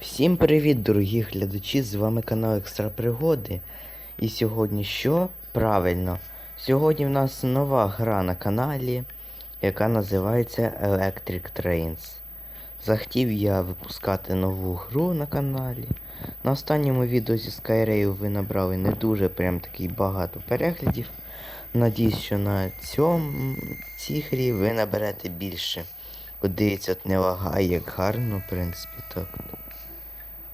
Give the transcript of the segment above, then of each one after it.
Всім привіт, дорогі глядачі! З вами канал Екстра Пригоди. І сьогодні що? Правильно, сьогодні в нас нова гра на каналі, яка називається Electric Trains. Захотів я випускати нову гру на каналі. На останньому відео зі Skyrail ви набрали не дуже прям такий багато переглядів. Надіюсь, що на цьому цій грі ви наберете більше. От от не лагає, як гарно, в принципі, так.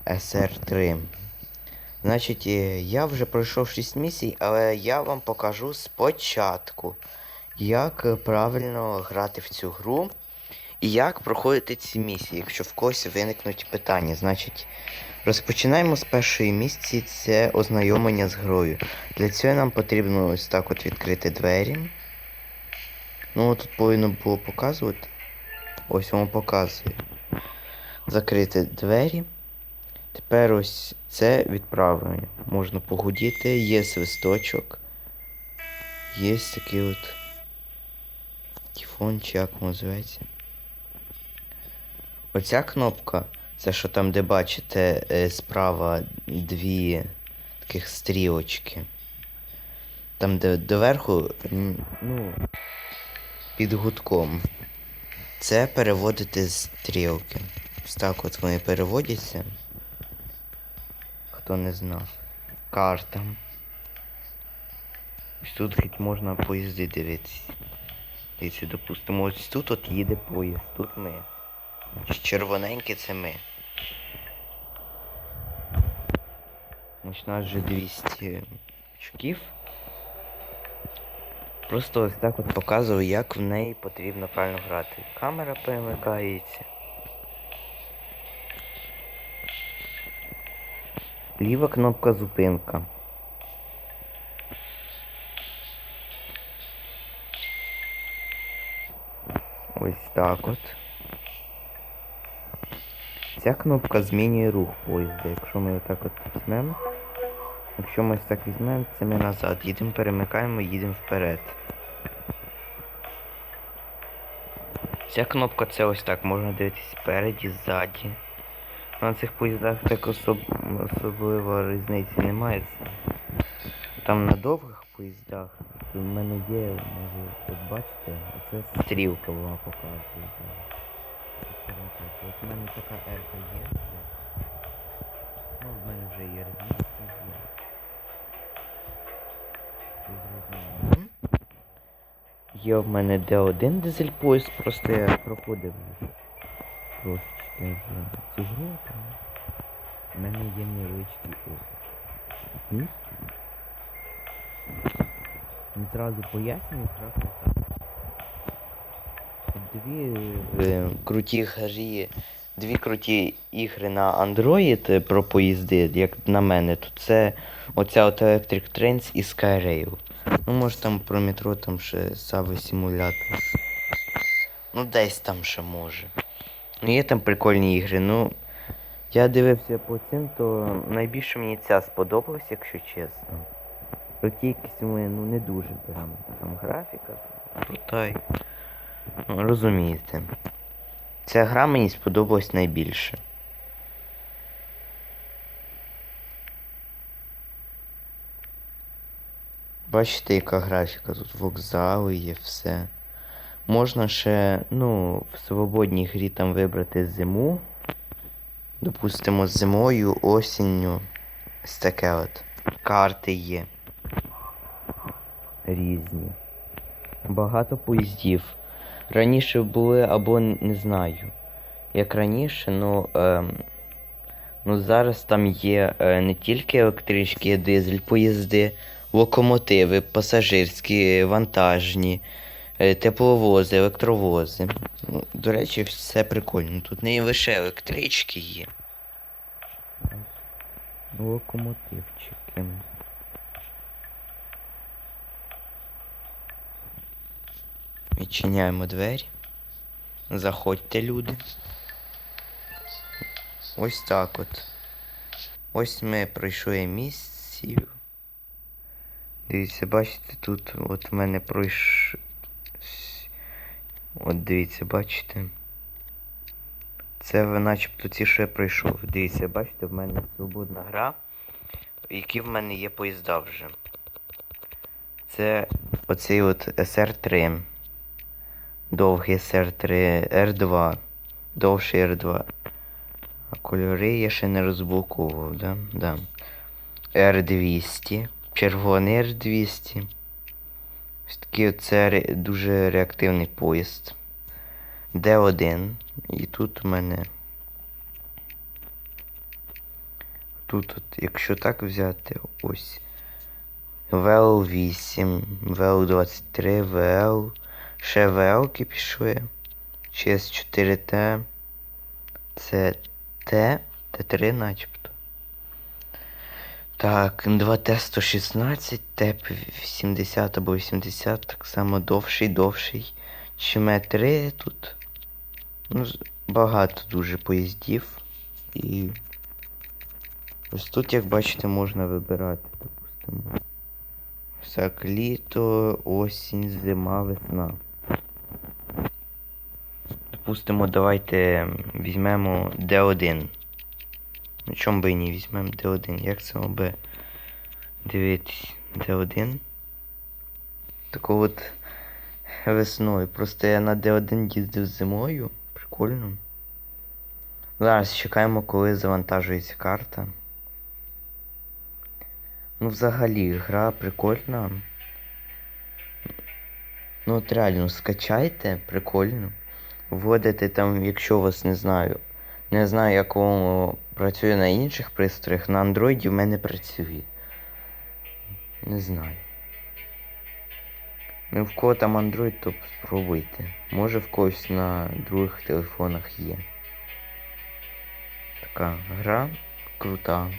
SR3. Значить, е, я вже пройшов 6 місій, але я вам покажу спочатку, як е, правильно грати в цю гру і як проходити ці місії, якщо в когось виникнуть питання. Значить, розпочинаємо з першої місії, це ознайомлення з грою. Для цього нам потрібно ось так от відкрити двері. Ну, тут повинно було показувати. Ось воно показує. Закрити двері. Тепер ось це відправлення. Можна погудіти, є свисточок. Є такий от тіфон, чи як називається. Оця кнопка, це що там, де бачите, е, справа дві таких стрілочки. Там, де доверху, ну, під гудком. Це переводити стрілки. Ось так от вони переводяться. Хто не знав. Карта. Ось тут хоч можна поїзди дивитися. Дивіться, допустимо, ось тут от їде поїзд, тут ми. Червоненьке це ми. У нас вже 200 очків. Просто ось так от показую, як в неї потрібно правильно грати. Камера перемикається. Ліва кнопка зупинка. Ось так от. Ця кнопка змінює рух поїзда. Якщо ми отак от візьмемо. Якщо ми ось так візьмемо, це ми назад. Їдемо, перемикаємо, їдемо вперед. Ця кнопка це ось так, можна дивитись спереді, ззаді. На цих поїздах так особ... особливо різниці немає. Там на довгих поїздах, в мене є, може, от бачите, оце стрілка вона показує. От в мене така ерка є. Ну, в мене вже є різниці є. В мене D1 дизель поїзд, просто я проходив трошечки цю гру. У мене є невеличкий опит. Він зразу пояснює трохи так. Дві е, круті грі, дві круті ігри на Android е, про поїзди, як на мене, то це оця от Electric Trains і Skyrail. Ну, може там про метро там ще Subway симулятор. Ну, десь там ще може. Ну, є там прикольні ігри, ну. Я дивився по цим, то найбільше мені ця сподобалась, якщо чесно. Проті якісь ми ну не дуже прям. Там графіка, й- Ну, розумієте. Ця гра мені сподобалась найбільше. Бачите, яка графіка, тут вокзали є, все. Можна ще, ну, в свободній грі там вибрати зиму. Допустимо, зимою, осінню. Ось таке от. Карти є. Різні. Багато поїздів. Раніше були або не знаю. Як раніше, ну. Ем, ну зараз там є е, не тільки електрички, дизель, поїзди, локомотиви, пасажирські, вантажні, тепловози, електровози. Ну, до речі, все прикольно. Тут не лише електрички є. Локомотивчики. Відчиняємо двері. Заходьте, люди. Ось так от. Ось ми пройшли місію. Дивіться, бачите, тут от в мене пройш. От дивіться, бачите. Це ви начебто ті, що я пройшов. Дивіться, бачите, в мене свободна гра, які в мене є поїзда вже. Це оцей от SR3. Довгий SR3, R2, довший R2. А кольори я ще не розблоковував, да? Да. R200, червоний R200. Ось такий оце дуже реактивний поїзд. D1. І тут у мене. Тут, от, якщо так взяти, ось. VL8, VL23, VL. Ще VL пішли. CS4T. Це Т, Т3 начебто. Так, 2Т116, ТЕП 70 або 80, так само довший, довший. Чме 3 тут. Ну, багато дуже поїздів. І ось тут, як бачите, можна вибирати, допустимо. Всяк літо, осінь, зима, весна. Допустимо, давайте візьмемо D1. Ну чому би і не візьмемо D1? Як це би дивитись D1? Таку от весною. Просто я на D1 їздив зимою. Прикольно. Зараз чекаємо, коли завантажується карта. Ну, взагалі, гра прикольна. Ну от реально, скачайте, прикольно. Вводите там, якщо вас не знаю. Не знаю, як воно працює на інших пристроях. На андроїді в мене працює. Не знаю. Ну, в кого там Android, то спробуйте. Може в когось на других телефонах є. Така гра крута.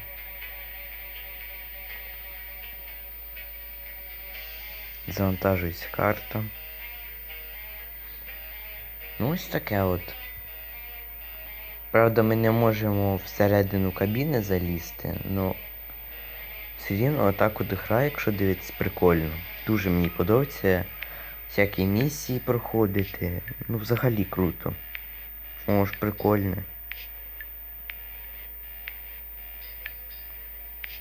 Завантажується карта. Ну ось таке от. Правда, ми не можемо всередину кабіни залізти, але все рівно отак от гра, якщо дивитися, прикольно. Дуже мені подобається всякі місії проходити. Ну, взагалі круто. О, ж прикольне.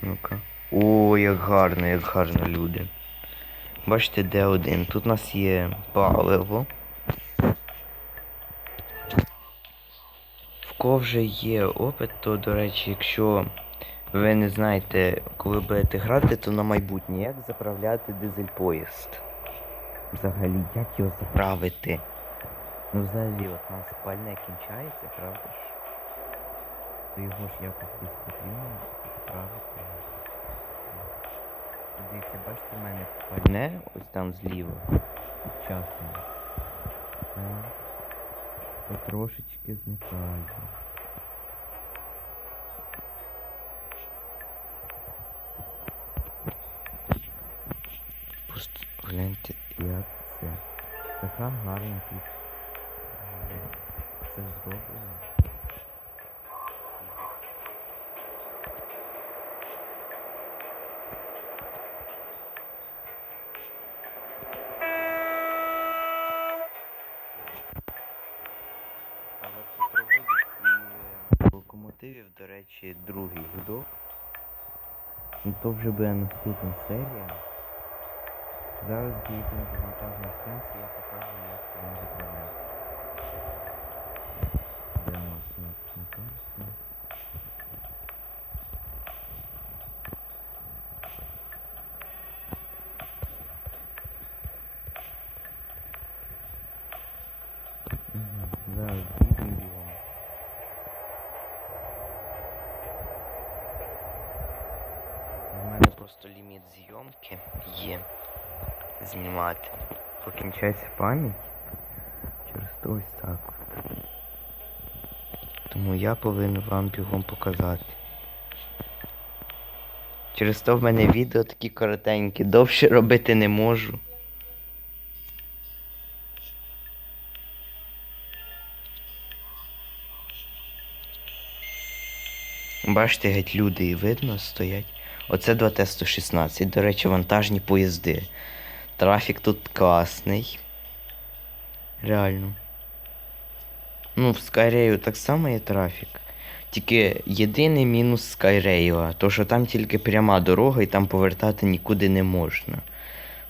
Ну-ка. О, як гарно, як гарно люди. Бачите, де один. Тут у нас є паливо. В кого вже є опит, то, до речі, якщо ви не знаєте, коли будете грати, то на майбутнє як заправляти дизель поїзд. Взагалі, як його заправити? Ну взагалі, от у нас пальне кінчається, правда ж? То його ж якось десь потрібно заправити. Дивіться, бачите, в мене пальне ось там зліва. Часом. Потрошечки зникає. Просто гляньте, як це. Така гарна тут. Все Це зроблено. І до речі, другий гудок. І то вже буде наступна серія. Зараз дійдемо до монтажної станції, я покажу, як заправляється. Де мене просто ліміт зйомки є знімати. Покінчається пам'ять через то ось так от. Тому я повинен вам бігом показати. Через то в мене відео такі коротенькі, довше робити не можу. Бачите, геть люди і видно стоять. Оце 2Т-116. До речі, вантажні поїзди. Трафік тут класний. Реально. Ну, в Скайрею так само є трафік. Тільки єдиний мінус Скайрею, то що там тільки пряма дорога і там повертати нікуди не можна.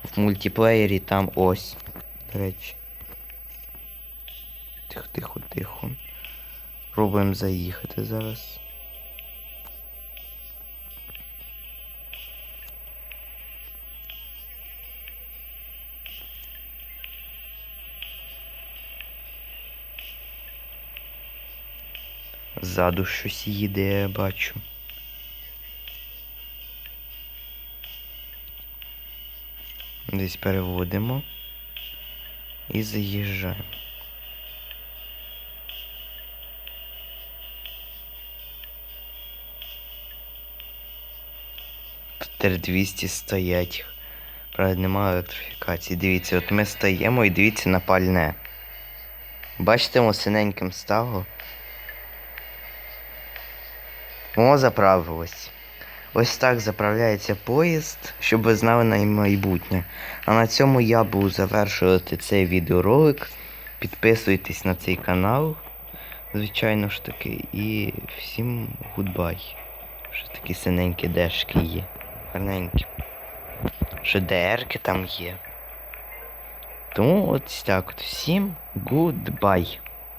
В мультиплеєрі там ось. До речі. Тихо, тихо, тихо. Пробуємо заїхати зараз. Ззаду щось їде, я бачу. Десь переводимо і заїжджаємо. Тепер 200 стоять. Правда, немає електрифікації. Дивіться, от ми стаємо і дивіться на пальне. Бачите, синеньким стало. Воно заправилось. Ось так заправляється поїзд, щоб ви знали на майбутнє. А на цьому я буду завершувати цей відеоролик. Підписуйтесь на цей канал, звичайно ж таки, і всім гудбай. Що такі синенькі дешки є. Гарненькі. Що ДРки там є. Тому ось так от. Всім гудбай.